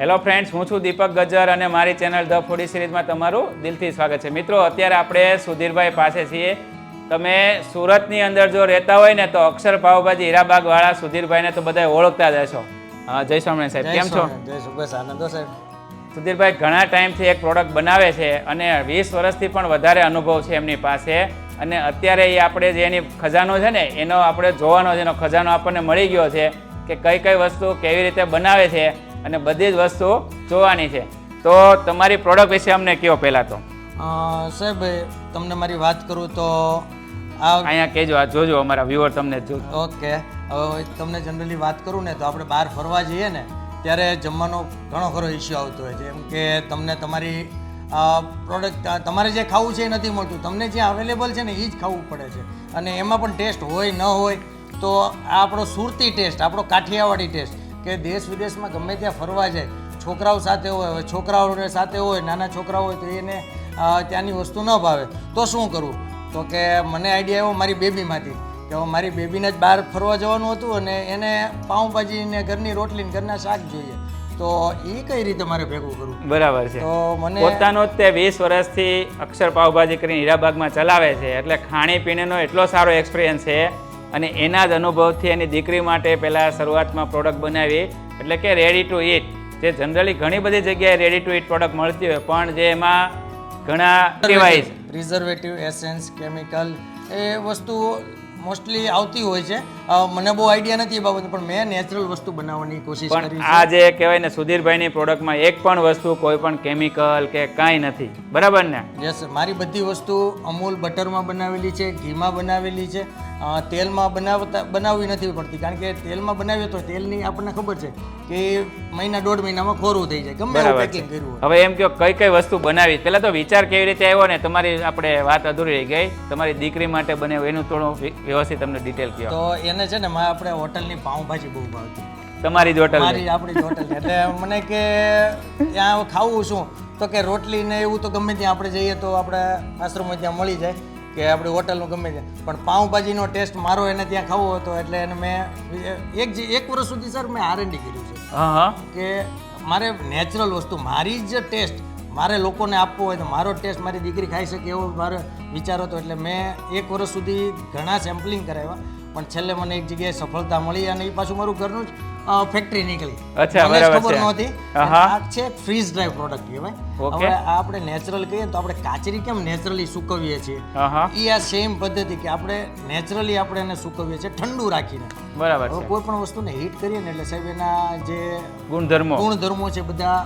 Hello friends હું છું દીપક ગજર અને મારી ચેનલ ધ ફૂડી સિરીઝમાં તમારું દિલથી સ્વાગત છે. મિત્રો અત્યારે આપણે સુધીરભાઈ પાસે છીએ. તમે સુરતની અંદર જો રહેતા હોય ને તો અક્ષર પાવભાજી હીરાબાગવાળા સુધીરભાઈને તો બધા ઓળખતા જ હશો. જય સ્વામિનારાયણ સાહેબ. કેમ છો? જય સુભાષ આનંદો સાહેબ? સુધીરભાઈ ઘણા ટાઈમથી એક પ્રોડક્ટ બનાવે છે અને વીસ વર્ષથી પણ વધારે અનુભવ છે એમની પાસે. અને અત્યારે એ આપણે જે એની ખજાનો છે ને એનો આપણે જોવાનો છે એનો ખજાનો આપણને મળી ગયો છે કે કઈ કઈ વસ્તુ કેવી રીતે બનાવે છે. અને બધી જ વસ્તુ જોવાની છે. તો તમારી પ્રોડક્ટ વિશે અમને કહો પહેલાં તો? સાહેબ તમને મારી વાત કરું તો આ અહીંયા કહેજો આ જોજો અમારા વ્યુઅર તમને જો. ઓકે હવે તમને જનરલી વાત કરું ને તો આપણે બહાર ફરવા જઈએ ને ત્યારે જમવાનો ઘણો ખરો ઇસ્યુ આવતો હોય છે. એમ કે તમને તમારી પ્રોડક્ટ તમારે જે ખાવું છે એ નથી મળતું. તમને જે અવેલેબલ છે ને એ જ ખાવું પડે છે. અને એમાં પણ ટેસ્ટ હોય ન હોય તો આ આપણો સુરતી ટેસ્ટ આપણો કાઠિયાવાડી ટેસ્ટ કે દેશ વિદેશમાં ગમે ત્યાં ફરવા જાય છોકરાઓ સાથે હોય હવે છોકરાઓ સાથે હોય નાના છોકરાઓ હોય તો એને ત્યાંની વસ્તુ ન ભાવે. તો શું કરવું તો કે મને આઈડિયા આવ્યો મારી બેબીમાંથી કે હવે મારી બેબીને જ બહાર ફરવા જવાનું હતું અને એને પાઉંભાજીને ઘરની રોટલી ને ઘરના શાક જોઈએ. તો એ કઈ રીતે મારે ભેગું કરવું બરાબર છે. તો મને પોતાનો જ તે વીસ વર્ષથી અક્ષર પાઉભાજી કરીને હીરાબાગમાં ચલાવે છે એટલે ખાણીપીણીનો એટલો સારો એક્સપિરિયન્સ છે અને એના જ અનુભવથી એની દીકરી માટે પહેલાં શરૂઆતમાં પ્રોડક્ટ બનાવી એટલે કે રેડી ટુ ઈટ જે જનરલી ઘણી બધી જગ્યાએ રેડી ટુ ઇટ પ્રોડક્ટ મળતી હોય પણ જે એમાં ઘણા છે પ્રિઝર્વેટિવ એસેન્સ કેમિકલ એ વસ્તુઓ મોસ્ટલી આવતી હોય છે. મને બહુ આઈડિયા નથી એ બાબતે પણ મેં નેચરલ વસ્તુ બનાવવાની કોશિશ કરી આ જે કહેવાય ને સુધીરભાઈની પ્રોડક્ટમાં એક પણ વસ્તુ કોઈ પણ કેમિકલ કે કાંઈ નથી. બરાબર ને? યસ મારી બધી વસ્તુ અમૂલ બટરમાં બનાવેલી છે ઘીમાં બનાવેલી છે. તેલમાં બનાવતા બનાવવી નથી પડતી કારણ કે તેલમાં બનાવીએ તો તેલની આપણને ખબર છે કે મહિના દોઢ મહિનામાં ખોરું થઈ જાય ગમે એવું પેકિંગ કર્યું હવે એમ કહો કઈ કઈ વસ્તુ બનાવી? પહેલા તો વિચાર કેવી રીતે આવ્યો ને? તમારી આપણે વાત અધૂરી રહી ગઈ. તમારી દીકરી માટે બનાવ્યું એનું થોડું વ્યવસ્થિત તમને ડિટેલ કહો તો એને છે ને મારે આપણે હોટલની પાઉંભાજી બહુ ભાવતી. તમારી જ હોટલ મારી આપણી જ હોટલ એટલે મને કે ત્યાં ખાવું શું તો કે રોટલી ને એવું તો ગમે ત્યાં આપણે જઈએ તો આપણે આશ્રમમાં ત્યાં મળી જાય કે આપણે હોટલનું ગમે ત્યાં. પણ પાઉંભાજીનો ટેસ્ટ મારો એને ત્યાં ખાવો હતો એટલે એને મેં એક જે- એક વર્ષ સુધી સર મેં આરએનડી કર્યું છે. કે મારે નેચરલ વસ્તુ મારી જ ટેસ્ટ મારે લોકોને આપવો હોય તો મારો ટેસ્ટ મારી દીકરી ખાઈ શકે એવો મારો વિચાર હતો. એટલે મેં એક વર્ષ સુધી ઘણા સેમ્પલિંગ કરાવ્યા. પણ છેલ્લે મને એક જગ્યાએ સફળતા મળી અને એ પાછું મારું ઘરનું જ ફેક્ટરી નીકળી. અચ્છા, બરાબર ખબર નહોતી. આ છે ફ્રીઝ ડ્રાય પ્રોડક્ટ કહેવાય. હવે આપણે નેચરલ કહીએ તો આપણે કાચરી કેમ નેચરલી સુકવીએ છીએ? એ આ સેમ પદ્ધતિ કે આપણે નેચરલી આપણે એને સુકવીએ છીએ ઠંડુ રાખીને. બરાબર કોઈ પણ વસ્તુને હીટ કરીએ ને એટલે સાહેબ એના જે ગુણધર્મો. ગુણધર્મો છે બધા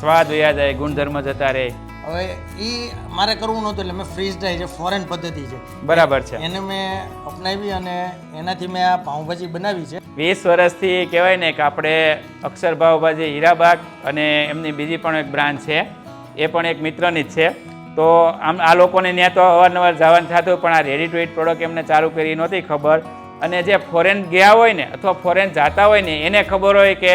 સ્વાદ વયા જાય ગુણધર્મ જતા રહે. હવે એ મારે કરવું નહોતું એટલે મેં ફ્રીઝ ડ્રાય છે ફોરેન પદ્ધતિ છે બરાબર છે. એને મેં અપનાવી અને એનાથી મેં આ પાઉંભાજી બનાવી છે. વીસ વર્ષથી કહેવાય ને કે આપણે અક્ષર ભાવભાજી હીરાબાગ અને એમની બીજી પણ એક બ્રાન્ચ છે એ પણ એક મિત્રની જ છે. તો આમ આ લોકોને ત્યાં તો અવારનવાર જવાનું થતું પણ આ રેડી ટુ ઇટ પ્રોડક્ટ એમને ચાલુ કરી નહોતી ખબર. અને જે ફોરેન ગયા હોય ને અથવા ફોરેન જતા હોય ને એને ખબર હોય કે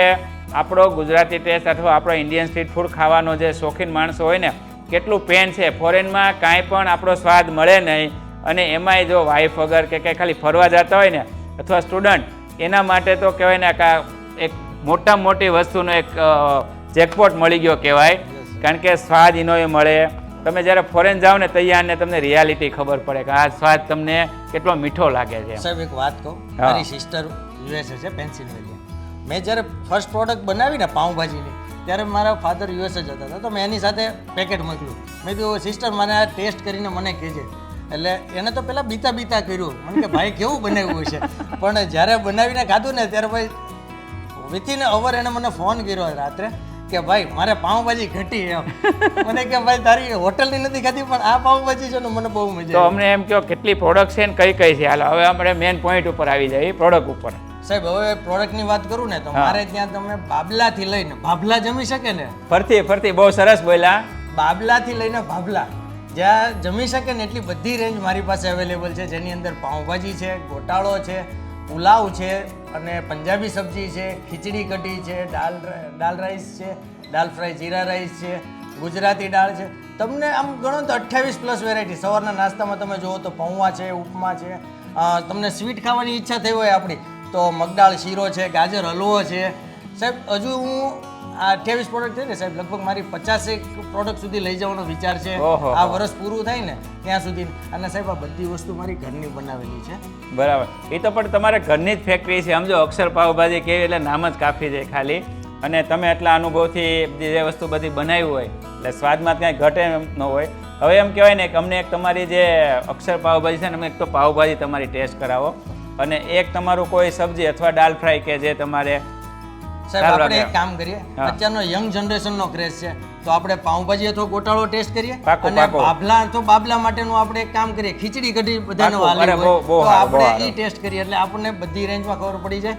આપણો ગુજરાતી ટેસ્ટ અથવા આપણો ઇન્ડિયન સ્ટ્રીટ ફૂડ ખાવાનો જે શોખીન માણસો હોય ને કેટલું પેન છે? ફોરેનમાં કાંઈ પણ આપણો સ્વાદ મળે નહીં. અને એમાંય જો વાઈફ વગર કે કંઈ ખાલી ફરવા જતા હોય ને અથવા સ્ટુડન્ટ એના માટે તો કહેવાય ને કે એક મોટામાં મોટી વસ્તુનો એક જેકપોટ મળી ગયો કહેવાય. કારણ કે સ્વાદ એનો એ મળે. તમે જ્યારે ફોરેન જાઓ ને તૈયાર ને તમને રિયાલિટી ખબર પડે કે આ સ્વાદ તમને કેટલો મીઠો લાગે છે. સાહેબ એક વાત કહું. મારી સિસ્ટર યુએસએ છે પેન્સિલ્વેનિયા મેં જ્યારે ફર્સ્ટ પ્રોડક્ટ બનાવી ને પાઉંભાજીની ત્યારે મારા ફાધર યુએસએ જતા હતા. તો મેં એની સાથે પેકેટ મોકલ્યું. મેં કીધું સિસ્ટર મને આ ટેસ્ટ કરીને મને કહેજે. એટલે એને તો પહેલાં બીતા બીતા કર્યું. મને કે ભાઈ કેવું બનાવ્યું છે પણ જ્યારે બનાવીને ખાધું ને ત્યારે ભાઈ વિથિન અવર એને મને ફોન કર્યો રાત્રે કે ભાઈ મારે પાઉંભાજી ઘટી એમ મને કે ભાઈ તારી હોટલની નથી ખાધી પણ આ પાઉંભાજી છે ને મને બહુ મજા તો અમને એમ કહો કેટલી પ્રોડક્ટ છે ને કઈ કઈ છે? હાલ હવે આપણે મેન પોઈન્ટ ઉપર આવી જાય પ્રોડક્ટ ઉપર. સાહેબ હવે પ્રોડક્ટની વાત કરું ને તો મારે ત્યાં તમે બાબલાથી લઈને ભાભલા જમી શકે ને? ફરતી ફરતી બહુ સરસ બોલ્યા. બાબલાથી લઈને ભાભલા જ્યાં જમી શકે ને એટલી બધી રેન્જ મારી પાસે અવેલેબલ છે જેની અંદર પાઉંભાજી છે ગોટાળો છે પુલાવ છે અને પંજાબી સબ્જી છે ખીચડી કઢી છે દાલ દાલ રાઈસ છે દાલ ફ્રાય જીરા રાઈસ છે ગુજરાતી દાળ છે. તમને આમ ગણો તો અઠ્યાવીસ પ્લસ વેરાયટી સવારના નાસ્તામાં તમે જુઓ તો પૌવા છે ઉપમા છે તમને સ્વીટ ખાવાની ઈચ્છા થઈ હોય આપણી તો મગદાળ શીરો છે ગાજર હલવો છે. સાહેબ હજુ હું આ અઠ્યાવીસ પ્રોડક્ટ છે ને સાહેબ લગભગ મારી પચાસેક પ્રોડક્ટ સુધી લઈ જવાનો વિચાર છે. આ વર્ષ પૂરું થાય ને ત્યાં સુધી. અને સાહેબ આ બધી વસ્તુ મારી ઘરની બનાવેલી છે. બરાબર. એ તો પણ તમારે ઘરની જ ફેક્ટરી છે. સમજો અક્ષર પાવભાજી કેવી એટલે નામ જ કાફી છે ખાલી. અને તમે એટલા અનુભવથી જે વસ્તુ બધી બનાવી હોય એટલે સ્વાદમાં કાંઈ ઘટે એમ ન હોય. હવે એમ કહેવાય ને કે અમને એક તમારી જે અક્ષર પાવભાજી છે ને અમને એક તો પાવભાજી તમારી ટેસ્ટ કરાવો. અને એક તમારું કોઈ સબ્જી અથવા દાળ ફ્રાય કે જે તમારે સાહેબ આપણે એક કામ કરીએ. અત્યારનો યંગ જનરેશનનો ક્રેઝ છે. તો આપણે પાઉંભાજી અથવા ગોટાળો ટેસ્ટ કરીએ અને બાબલા તો બાબલા માટેનું આપણે એક કામ કરીએ. ખીચડી કઢી બધાને. વાલી હોય. તો આપણે. ઈ ટેસ્ટ કરીએ. એટલે આપણને બધી રેન્જમાં ખબર પડી જાય.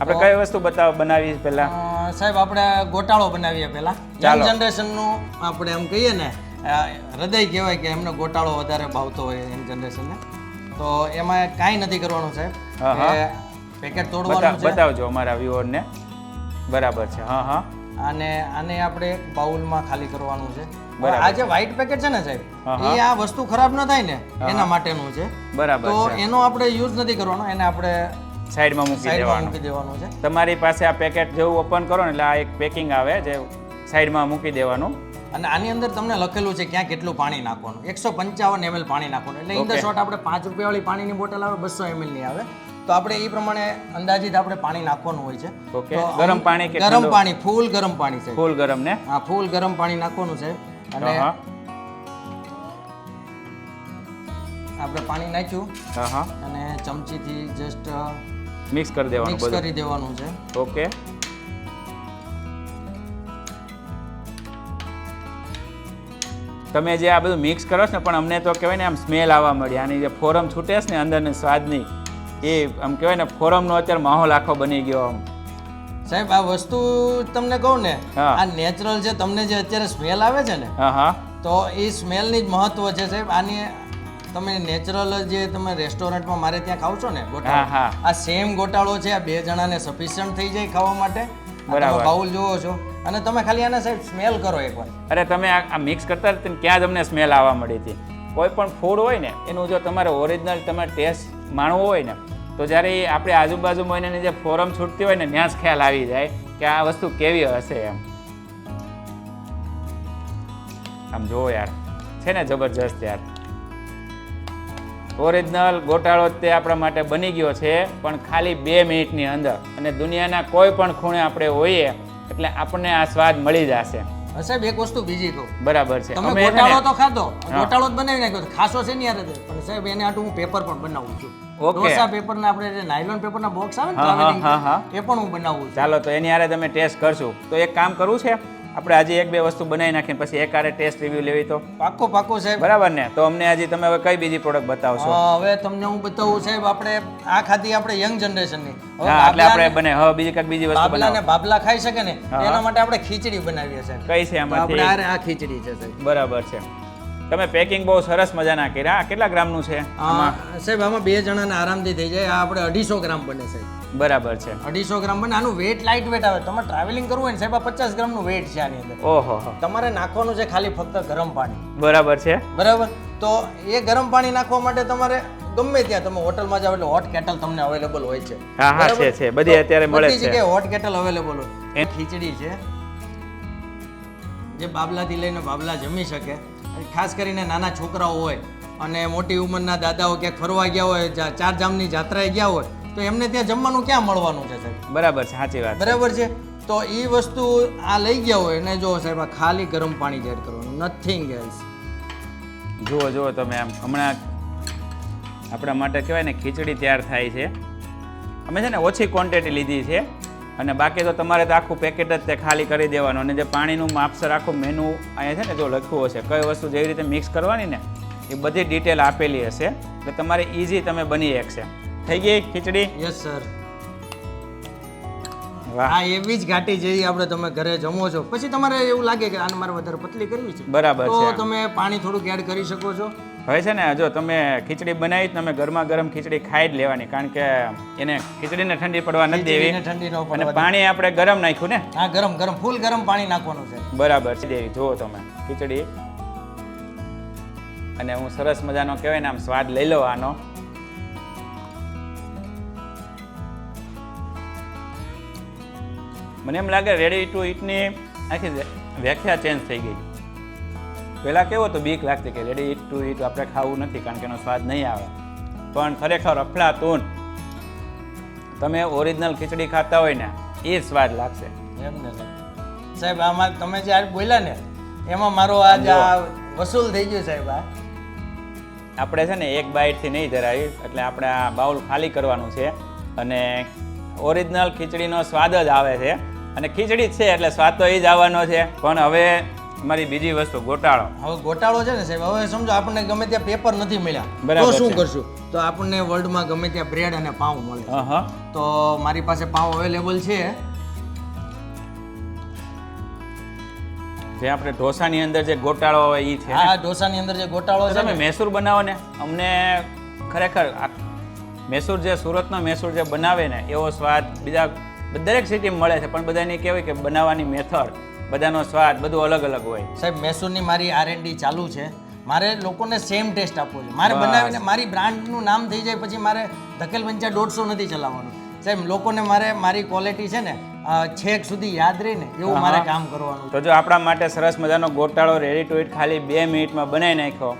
આપણે કઈ વસ્તુ બતાવ બનાવી પહેલા? સાહેબ આપણે ગોટાળો બનાવીએ પહેલા. યંગ જનરેશન જનરેશનનું આપણે એમ કહીએ ને હૃદય કહેવાય કે એમને ગોટાળો વધારે ભાવતો હોય યંગ જનરેશનને. તો એમાં કાંઈ નથી કરવાનું સાહેબ. પેકેટ તોડવાનું છે. બતાવજો અમારા વ્યુઅરને બરાબર છે હા હા. અને આને આપણે એક બાઉલમાં ખાલી કરવાનું છે. આ જે વ્હાઈટ પેકેટ છે ને સાહેબ એ આ વસ્તુ ખરાબ ન થાય ને એના માટેનું છે. બરાબર તો એનો આપણે યુઝ નથી કરવાનો એને આપણે સાઈડમાં મૂકી દેવાનું. મૂકી દેવાનું છે. તમારી પાસે આ પેકેટ જેવું ઓપન કરો ને એટલે આ એક પેકિંગ આવે જે સાઈડમાં મૂકી દેવાનું. અને આની અંદર તમને લખેલું છે ક્યાં કેટલું પાણી નાખવાનું. એકસો પંચાવન એમએલ પાણી નાખવાનું. એટલે ઇન ધ શોર્ટ આપણે પાંચ રૂપિયાવાળી પાણીની બોટલ આવે બસો એમએલની આવે. તો આપણે એ પ્રમાણે અંદાજિત આપણે પાણી નાખવાનું હોય છે. ગરમ પાણી કે ગરમ પાણી ફૂલ ગરમ પાણી છે. ફૂલ ગરમ ને? હા ફૂલ ગરમ પાણી નાખવાનું છે. અને આપણે પાણી નાખ્યું. અને ચમચીથી જસ્ટ મિક્સ કરી દેવાનું મિક્સ કરી દેવાનું છે. ઓકે તમે જે આ બધું મિક્સ કરો છો ને પણ અમને તો કહેવાય ને આમ સ્મેલ આવવા મળી આની જે ફોરમ છૂટે છે ને અંદરની સ્વાદની એ આમ કહેવાય ને ફોરમનો અત્યારે માહોલ આખો બની ગયો આમ. સાહેબ આ વસ્તુ તમને કહું ને. આ નેચરલ છે તમને જે અત્યારે સ્મેલ આવે છે ને હા તો એ સ્મેલની જ મહત્વ છે સાહેબ. આની તમે નેચરલ જે તમે રેસ્ટોરન્ટમાં મારે ત્યાં ખાવ છો ને ગોટાળો આ સેમ ગોટાળો છે આ બે જણાને સફિશિયન્ટ થઈ જાય ખાવા માટે. બરાબર. બાઉલ જોવો છો. અને તમે ખાલી આને સાહેબ સ્મેલ કરો એકવાર. અરે તમે આ મિક્સ કરતા ક્યાં તમને સ્મેલ આવવા મળી હતી. કોઈ પણ ફૂડ હોય ને, એનું જો તમારે ઓરિજિનલ તમારે ટેસ્ટ માણવો હોય ને, તો જ્યારે એ આપણે આજુબાજુમાં એની જે ફોરમ છૂટતી હોય ને, ત્યાં જ ખ્યાલ આવી જાય કે આ વસ્તુ કેવી હશે એમ. આમ જુઓ યાર, છે ને જબરજસ્ત યાર. ઓરિજિનલ ગોટાળો જ તે આપણા માટે બની ગયો છે, પણ ખાલી બે મિનિટની અંદર. અને દુનિયાના કોઈ પણ ખૂણે આપણે હોઈએ એટલે આપણને આ સ્વાદ મળી જશે. સાહેબ એક વસ્તુ બીજી કહું. બરાબર છે. તમે ગોટાળો તો ખાધો ગોટાળો જ બનાવી નાખ્યો ખાસો છે ને યાર તે. પણ સાહેબ એને આટલું હું પેપર પણ બનાવું છું. ઢોસા પેપર ના આપણે જે નાયલોન પેપરના બોક્સ આવે ને. એ પણ હું બનાવું છું. ચાલો તો એની આરે તમે ટેસ્ટ કરશું. તો એક કામ કરવું છે આપણે આજે એક બે વસ્તુ બનાવી નાખીને પછી એક આરે ટેસ્ટ રિવ્યુ લેવી તો? પાક્કો પાક્કો સાહેબ. બરાબર ને? તો અમને હજી તમે હવે કઈ બીજી પ્રોડક્ટ બતાવશો? હવે તમને હું બતાવું સાહેબ આપણે આ ખાધી આપણે યંગ જનરેશનની ની. હા એટલે આપણે બને હવે બીજી કંઈક બીજી વસ્તુ બનાવો. બાબલા ખાઈ શકે ને એના માટે આપણે ખીચડી બનાવીએ છે કઈ છે આમાંથી? આપણે આ ખીચડી છે સાહેબ. બરાબર છે. તમે પેકિંગ બહુ સરસ મજાના કર્યા. કેટલા ગ્રામનું છે? સાહેબ આમાં બે જણાને આરામથી થઈ જાય. આ આપણે અઢીસો ગ્રામ બને સાહેબ. બરાબર છે. અઢીસો ગ્રામ બને. આનું વેટ લાઇટ વેટ આવે. તમારે ટ્રાવેલિંગ કરવું હોય ને સાહેબ આ પચાસ ગ્રામનું વેટ છે આની અંદર. ઓહો તમારે નાખવાનું છે ખાલી ફક્ત ગરમ પાણી. બરાબર છે. બરાબર? તો એ ગરમ પાણી નાખવા માટે તમારે ગમે ત્યાં તમે હોટલમાં જાવ એટલે હોટ કેટલ તમને અવેલેબલ હોય છે. હા હા છે છે. બધી અત્યારે મળે બધી છે. જગ્યાએ હોટ કેટલ અવેલેબલ હોય. ખીચડી છે. જે બાબલાથી લઈને બાબલા જમી શકે. ખાસ કરીને નાના છોકરાઓ હોય અને મોટી ઉંમરના દાદાઓ ક્યાંક ફરવા ગયા હોય ચાર જામની જાત્રાએ ગયા હોય તો એમને ત્યાં જમવાનું ક્યાં મળવાનું છે સાહેબ? બરાબર છે સાચી વાત બરાબર છે? તો એ વસ્તુ આ લઈ ગયા હોય ને જો સાહેબ આ ખાલી ગરમ પાણી જ એડ કરવાનું. નથિંગ એલ્સ જુઓ જુઓ તમે આમ. હમણાં આપણા માટે કહેવાય ને ખીચડી તૈયાર થાય છે. અમે છે ને ઓછી ક્વોન્ટિટી લીધી છે. અને બાકી તો તમારે તો આખું પેકેટ જ તે ખાલી કરી દેવાનું. અને જે પાણીનું માપસર, આખું મેનુ અહીંયા છે ને જો લખ્યું હશે, કઈ વસ્તુ જેવી રીતે મિક્સ કરવાની ને, એ બધી ડિટેલ આપેલી હશે. એટલે તમારે ઇઝી તમે બની શકશે. થઈ ગઈ ખીચડી? યસ સર આ એવી જ ઘાટી જેવી આપણે તમે ઘરે જમો છો. પછી તમારે એવું લાગે કે આને મારે વધારે પતલી કરવી છે. બરાબર તો છે તમે પાણી થોડુંક એડ કરી શકો છો. હવે છે ને જો તમે ખીચડી બનાવી તમે ગરમા ગરમ ખીચડી ખાઈ જ લેવાની કારણ કે એને ખીચડીને ઠંડી પડવા નથી દેવી. ઠંડી ન અને પાણી આપણે ગરમ નાખ્યું ને? હા ગરમ ગરમ ફૂલ ગરમ પાણી નાખવાનું છે. બરાબર છે દેવી. જુઓ તમે ખીચડી. અને હું સરસ મજાનો કહેવાય ને આમ સ્વાદ લઈ લો આનો. મને એમ લાગે રેડી ટુ ઇટની આખી વ્યાખ્યા ચેન્જ થઈ ગઈ. પહેલાં કેવો તો બીક લાગતી કે રેડી ટુ ઇટ આપણે ખાવું નથી કારણ કે એનો સ્વાદ નહીં આવે. પણ ખરેખર અફલાતૂન તમે ઓરિજિનલ ખીચડી ખાતા હોય ને એ સ્વાદ લાગશે. એમ ને સાહેબ. આમાં તમે જે આજ બોલ્યા ને એમાં મારો આજ આ વસૂલ થઈ ગયું સાહેબ આ. આપણે છે ને એક બાઈટથી નહીં ધરાવી એટલે આપણે આ બાઉલ ખાલી કરવાનું છે. અને ઓરિજિનલ ખીચડીનો સ્વાદ જ આવે છે. અને ખીચડી જ છે એટલે સ્વાદ તો એ જ આવવાનો છે. પણ હવે મારી બીજી વસ્તુ ગોટાળો. હવે ગોટાળો છે ને સાહેબ હવે સમજો આપણને ગમે ત્યાં પેપર નથી મળ્યા. બરાબર તો શું કરશું? તો આપણને વર્લ્ડમાં ગમે ત્યાં બ્રેડ અને પાઉં મળે તો મારી પાસે પાઉં અવેલેબલ છે. જે આપણે ઢોસાની અંદર જે ગોટાળો હોય એ છે હા ઢોસાની અંદર જે ગોટાળો છે તમે મૈસૂર બનાવો ને અમને ખરેખર મૈસૂર જે સુરતનો મૈસૂર જે બનાવે ને એવો સ્વાદ બીજા દરેક સિટીમાં મળે છે પણ બધાની કહેવાય કે બનાવવાની મેથડ બધાનો સ્વાદ બધું અલગ અલગ હોય. સાહેબ મૈસૂરની મારી આરએનડી ચાલુ છે. મારે લોકોને સેમ ટેસ્ટ આપવો છે. મારે બનાવીને મારી બ્રાન્ડનું નામ થઈ જાય પછી મારે ધકેલ પંચા દોઢસો નથી ચલાવવાનું. સાહેબ લોકોને મારે મારી ક્વોલિટી છે ને છેક સુધી યાદ રહી ને એવું મારે કામ કરવાનું તો જો આપણા માટે સરસ મજાનો ગોટાળો રેડી ટુ ઇટ ખાલી બે મિનિટમાં બનાવી નાખ્યો.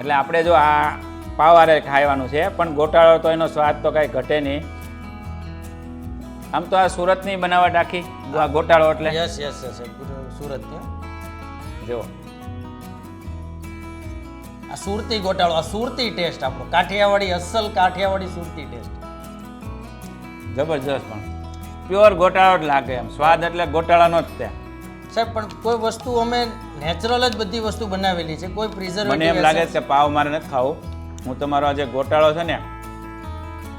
એટલે આપણે જો આ પાવારે ખાવાનું છે પણ ગોટાળો તો એનો સ્વાદ તો કાંઈ ઘટે નહીં. આમ તો આ સુરતની બનાવટ આખી આ ગોટાળો એટલે. યસ યસ યસ સુરત જો. આ સુરતી ગોટાળો આ સુરતી ટેસ્ટ આપણો. કાઠિયાવાડી અસલ કાઠિયાવાડી સુરતી ટેસ્ટ. જબરજસ્ત પણ. પ્યોર ગોટાળો જ લાગે એમ. સ્વાદ એટલે ગોટાળાનો જ તે સાહેબ પણ કોઈ વસ્તુ અમે નેચરલ જ બધી વસ્તુ બનાવેલી છે. કોઈ મને એમ લાગે છે કે પાવ મારે નથી ખાવું. હું તમારો આ જે ગોટાળો છે ને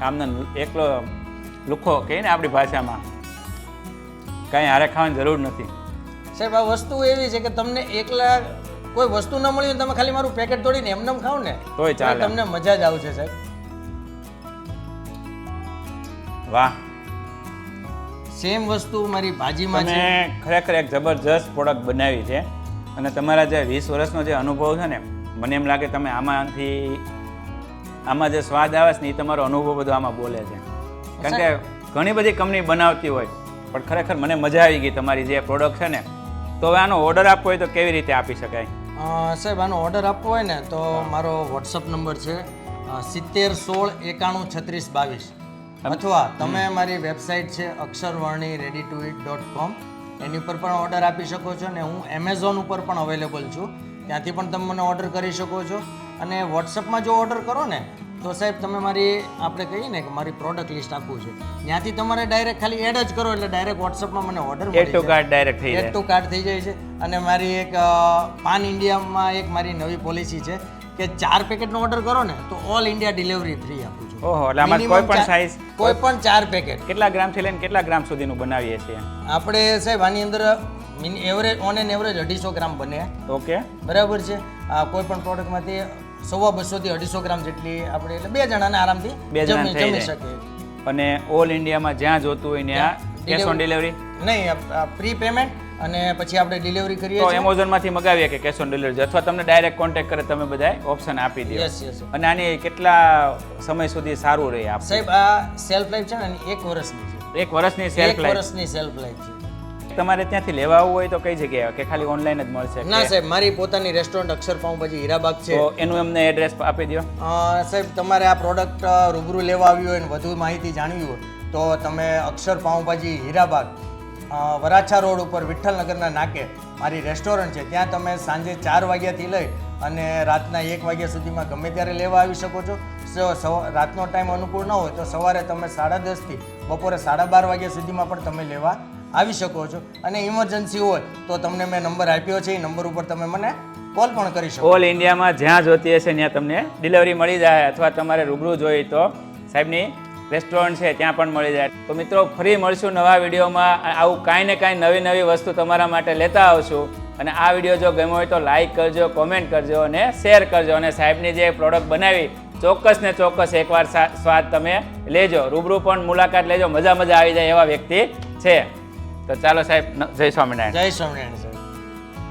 આમને એકલો લુખો કહીએ ને આપણી ભાષામાં. કાંઈ હારે ખાવાની જરૂર નથી. સાહેબ આ વસ્તુ એવી છે કે તમને એકલા કોઈ વસ્તુ ન મળી તમે ખાલી મારું પેકેટ તોડીને એમને એમ ખાવ ને તોય ચાલે. તમને મજા જ આવશે સાહેબ. વાહ. સેમ વસ્તુ મારી ભાજીમાં છે. ખરેખર એક જબરજસ્ત પ્રોડક્ટ બનાવી છે. અને તમારા જે વીસ વર્ષનો જે અનુભવ છે ને મને એમ લાગે તમે આમાંથી આમાં જે સ્વાદ આવે છે ને એ તમારો અનુભવ બધો આમાં બોલે છે. કારણ કે ઘણી બધી કંપની બનાવતી હોય પણ ખરેખર મને મજા આવી ગઈ તમારી જે પ્રોડક્ટ છે ને. તો હવે આનો ઓર્ડર આપવો હોય તો કેવી રીતે આપી શકાય? સાહેબ આનો ઓર્ડર આપવો હોય ને તો મારો વોટ્સઅપ નંબર છે સિત્તેર સોળ એકાણું છત્રીસ બાવીસ. અથવા તમે મારી વેબસાઇટ છે Aksharvarni ready to eat dot com. એની ઉપર પણ ઓર્ડર આપી શકો છો ને હું એમેઝોન ઉપર પણ અવેલેબલ છું. ત્યાંથી પણ તમે મને ઓર્ડર કરી શકો છો. અને વોટ્સઅપમાં જો ઓર્ડર કરો ને તો સાહેબ તમે મારી આપણે કહીએ ને કે મારી પ્રોડક્ટ લિસ્ટ આપવું છે. ત્યાંથી તમારે ડાયરેક્ટ ખાલી એડ જ કરો એટલે ડાયરેક્ટ વોટ્સઅપમાં મને order add to cart direct થઈ એડ ટુ કાર્ડ થઈ જાય છે. અને મારી એક પાન ઇન્ડિયામાં એક મારી નવી પોલિસી છે કે ચાર પેકેટનો ઓર્ડર કરો ને તો ઓલ ઇન્ડિયા ડિલિવરી ફ્રી આપું છું. ઓહો એટલે આમાં કોઈ પણ સાઈઝ કોઈ પણ ચાર પેકેટ કેટલા ગ્રામથી લઈને કેટલા ગ્રામ સુધીનું બનાવીએ છીએ? આપણે સાહેબ આની અંદર એવરેજ ઓન એન એવરેજ અઢીસો ગ્રામ બને. ઓકે બરાબર છે? આ કોઈ પણ પ્રોડક્ટમાંથી સવા બસોથી અઢીસો ગ્રામ જેટલી આપણે એટલે બે જણાને આરામથી બે જણા જમી થઈ જમી જાય. શકે અને ઓલ ઇન્ડિયામાં જ્યાં જોતું હોય ત્યાં કેશ ઓન ડિલિવરી નહીં પ્રી પેમેન્ટ અને પછી આપણે ડિલિવરી કરીએ તો એમેઝોનમાંથી મગાવીએ કે કેશ ઓન ડિલિવરી અથવા તમને ડાયરેક્ટ કોન્ટેક્ટ કરે તમે બધા ઓપ્શન આપી દો. યસ યસ અને આની કેટલા સમય સુધી સારું રહે આપ સાહેબ આ સેલ્ફ લાઈફ છે ને એક વર્ષની છે. એક વર્ષની સેલ્ફ લાઈફ વર્ષની સેલ્ફ લાઈફ છે. તમારે ત્યાંથી લેવા આવવું હોય તો કઈ જગ્યાએ? કે ખાલી ઓનલાઈન જ મળશે? ના સાહેબ મારી પોતાની રેસ્ટોરન્ટ અક્ષર પાઉંભાજી હીરાબાગ છે. તો એનું અમને એડ્રેસ આપી દો સાહેબ તમારે આ પ્રોડક્ટ રૂબરૂ લેવા આવ્યું હોય અને વધુ માહિતી જાણવી હોય તો તમે અક્ષર પાઉંભાજી હીરાબાગ વરાછા રોડ ઉપર વિઠ્ઠલનગરના નાકે મારી રેસ્ટોરન્ટ છે. ત્યાં તમે સાંજે ચાર વાગ્યાથી લઈ અને રાતના એક વાગ્યા સુધીમાં ગમે ત્યારે લેવા આવી શકો છો. રાતનો ટાઈમ અનુકૂળ ન હોય તો સવારે તમે સાડા દસથી બપોરે સાડા બાર વાગ્યા સુધીમાં પણ તમે લેવા આવી શકો છો. અને ઇમરજન્સી હોય તો તમને મેં નંબર આપ્યો છે. એ નંબર ઉપર તમે મને કોલ પણ કરી શકો. ઓલ ઇન્ડિયામાં જ્યાં જોતી હશે ત્યાં તમને ડિલિવરી મળી જાય અથવા તમારે રૂબરૂ જોઈએ તો સાહેબની રેસ્ટોરન્ટ છે ત્યાં પણ મળી જાય. તો મિત્રો, ફરી મળશું નવા વિડીયોમાં. આવું કાંઈ ને કાંઈ નવી નવી વસ્તુ તમારા માટે લેતા આવશું. અને આ વીડિયો જો ગમ્યો હોય તો લાઈક કરજો કોમેન્ટ કરજો અને શેર કરજો. અને સાહેબની જે પ્રોડક્ટ બનાવી, ચોક્કસ ને ચોક્કસ એકવાર સ્વાદ તમે લેજો. રૂબરૂ પણ મુલાકાત લેજો. મજા મજા આવી જાય એવા વ્યક્તિ છે. તો ચાલો સાહેબ જય સ્વામિનારાયણ. જય સ્વામિનારાયણ.